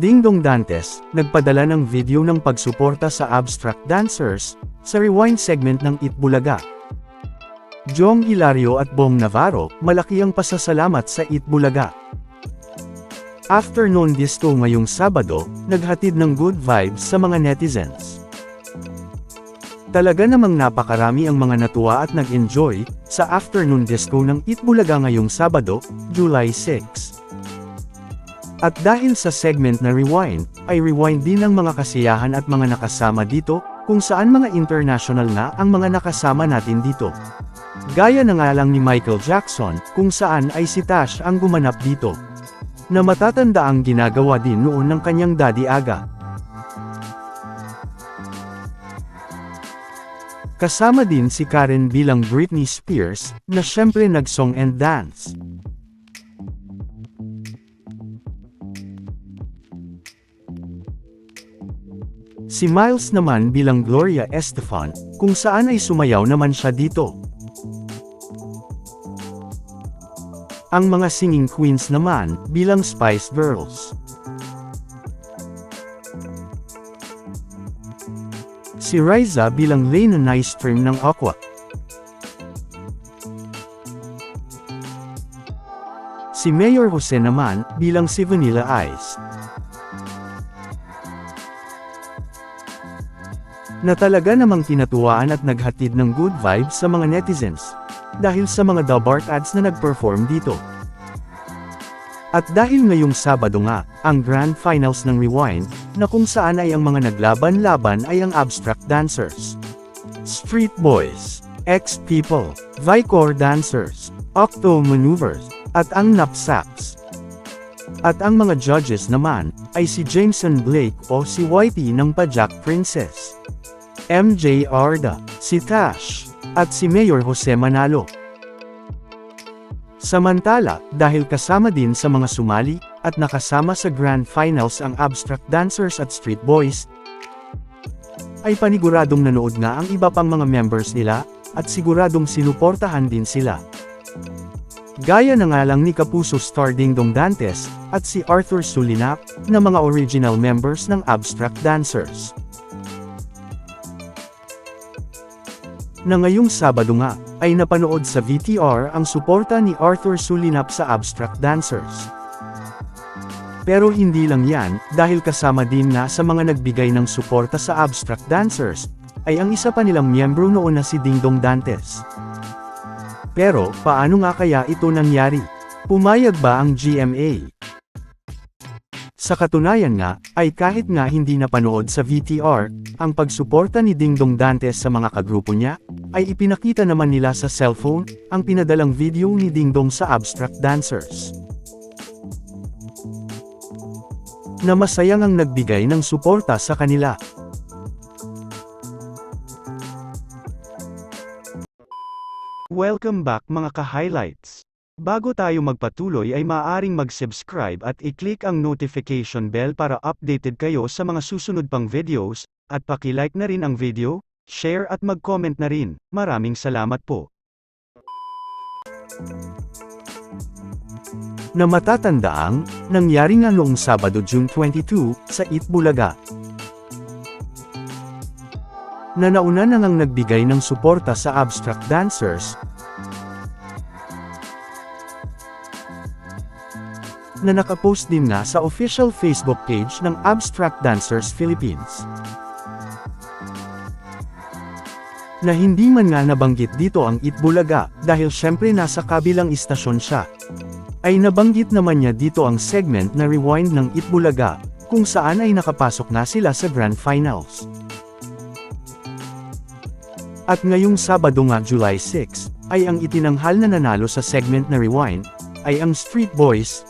Dingdong Dantes, nagpadala ng video ng pagsuporta sa abstract dancers, sa rewind segment ng Itbulaga. Jong Hilario at Bong Navarro, malaki ang pasasalamat sa Itbulaga. Afternoon disco ngayong Sabado, naghatid ng good vibes sa mga netizens. Talaga namang napakarami ang mga natuwa at nag-enjoy, sa afternoon disco ng Itbulaga ngayong Sabado, July 6. At dahil sa segment na Rewind, ay rewind din ang mga kasiyahan at mga nakasama dito, kung saan mga international na ang mga nakasama natin dito. Gaya na nga lang ni Michael Jackson, kung saan ay si Tash ang gumanap dito. Na matatanda ang ginagawa din noon ng kanyang daddy aga. Kasama din si Karen bilang Britney Spears, na syempre nag-song and dance. Si Miles naman bilang Gloria Estefan, kung saan ay sumayaw naman siya dito. Ang mga singing queens naman, bilang Spice Girls. Si Riza bilang Lena Nystrom ng Aqua. Si Mayor Jose naman, bilang si Vanilla Ice. Na talaga namang tinatuwaan at naghatid ng good vibes sa mga netizens. Dahil sa mga Dabart ads na nag-perform dito. At dahil ngayong Sabado nga, ang Grand Finals ng Rewind, na kung saan ay ang mga naglaban-laban ay ang abstract dancers. Street Boys, X-People, Vicor Dancers, Octo Maneuvers, at ang Knapsacks. At ang mga judges naman, ay si Jameson Blake o si Whitey ng Pajak Princess. MJ Arda, si Tash, at si Mayor Jose Manalo. Samantala, dahil kasama din sa mga sumali, at nakasama sa Grand Finals ang Abstract Dancers at Street Boys, ay paniguradong nanood nga ang iba pang mga members nila, at siguradong sinuportahan din sila. Gaya na nga lang ni Kapuso Star Dingdong Dantes, at si Arthur Sulinap, na mga original members ng Abstract Dancers. Na ngayong Sabado nga, ay napanood sa VTR ang suporta ni Arthur Sulinap sa Abstract Dancers. Pero hindi lang yan, dahil kasama din nga sa mga nagbigay ng suporta sa Abstract Dancers, ay ang isa pa nilang miyembro noon na si Dingdong Dantes. Pero, paano nga kaya ito nangyari? Pumayag ba ang GMA? Sa katunayan nga, ay kahit nga hindi napanood sa VTR, ang pagsuporta ni Dingdong Dantes sa mga kagrupo niya, ay ipinakita naman nila sa cellphone, ang pinadalang video ni Dingdong sa Abstract Dancers. Na masayang ang nagbigay ng suporta sa kanila. Welcome back mga ka-highlights. Bago tayo magpatuloy ay maaaring mag-subscribe at i-click ang notification bell para updated kayo sa mga susunod pang videos, at paki-like na rin ang video, share at mag-comment na rin. Maraming salamat po. Na matatandaang, nangyari nga noong Sabado June 22, sa Itbulaga. Na nauna na ngang nagbigay ng suporta sa abstract dancers, na nakapost din nga sa official Facebook page ng Abstract Dancers Philippines. Na hindi man nga nabanggit dito ang Itbulaga, dahil syempre nasa kabilang istasyon siya. Ay nabanggit naman niya dito ang segment na rewind ng Itbulaga, kung saan ay nakapasok na sila sa Grand Finals. At ngayong Sabado nga July 6, ay ang itinanghal na nanalo sa segment na rewind, ay ang Street Boys,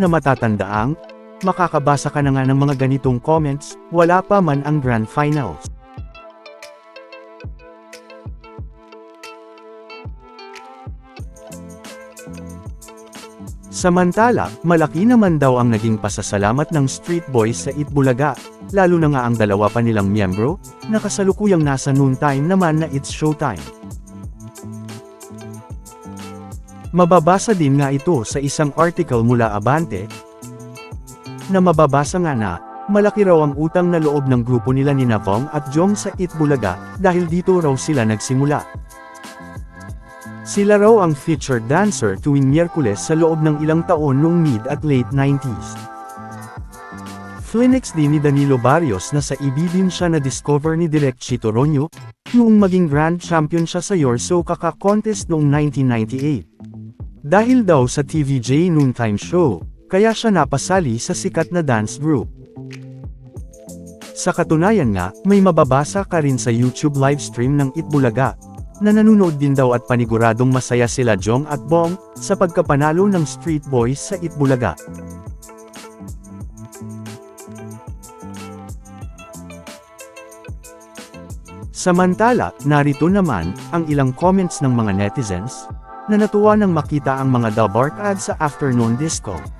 na matatandaang, makakabasa ka na nga ng mga ganitong comments, wala pa man ang Grand Finals. Samantala, malaki naman daw ang naging pasasalamat ng Street Boys sa Itbulaga, lalo na nga ang dalawa pa nilang miyembro, na kasalukuyang nasa noontime naman na It's Showtime. Mababasa din nga ito sa isang article mula Abante, na mababasa nga na, malaki raw ang utang na loob ng grupo nila ni Navong at Jong sa Itbulaga, dahil dito raw sila nagsimula. Sila raw ang featured dancer tuwing Miyerkules sa loob ng ilang taon noong mid at late 90s. Flinex din ni Danilo Barrios na sa EB din siya na-discover ni Direk Chito Ronyo, noong maging grand champion siya sa Yorso Kaka Contest noong 1998. Dahil daw sa TVJ noontime show, kaya siya napasali sa sikat na dance group. Sa katunayan nga, may mababasa ka rin sa YouTube livestream ng Itbulaga, na nanonood din daw at paniguradong masaya sila Jong at Bong, sa pagkapanalo ng Street Boys sa Itbulaga. Samantala, narito naman, ang ilang comments ng mga netizens, na natuwa nang makita ang mga Dalbark ads sa afternoon disco.